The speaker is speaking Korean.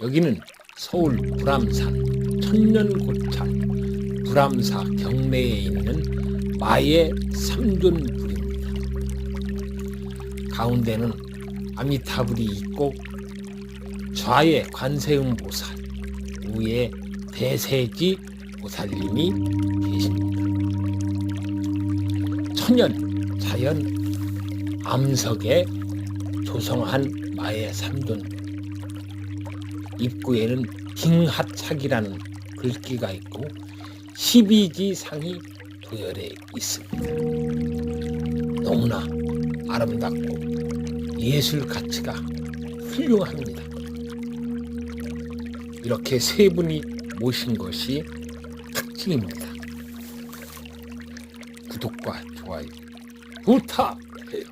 여기는 서울 불암산 천년고창 불암사 경내에 있는 마의 삼존불입니다. 가운데는 아미타불이 있고 좌에 관세음보살, 우에 대세지 보살님이 계십니다. 천연 자연 암석에 조성한 마의 삼존불 입구에는 킹하착이라는 글귀가 있고 12기 상이 도열해 있습니다. 너무나 아름답고 예술 가치가 훌륭합니다. 이렇게 세 분이 모신 것이 특징입니다. 구독과 좋아요 부탁해요.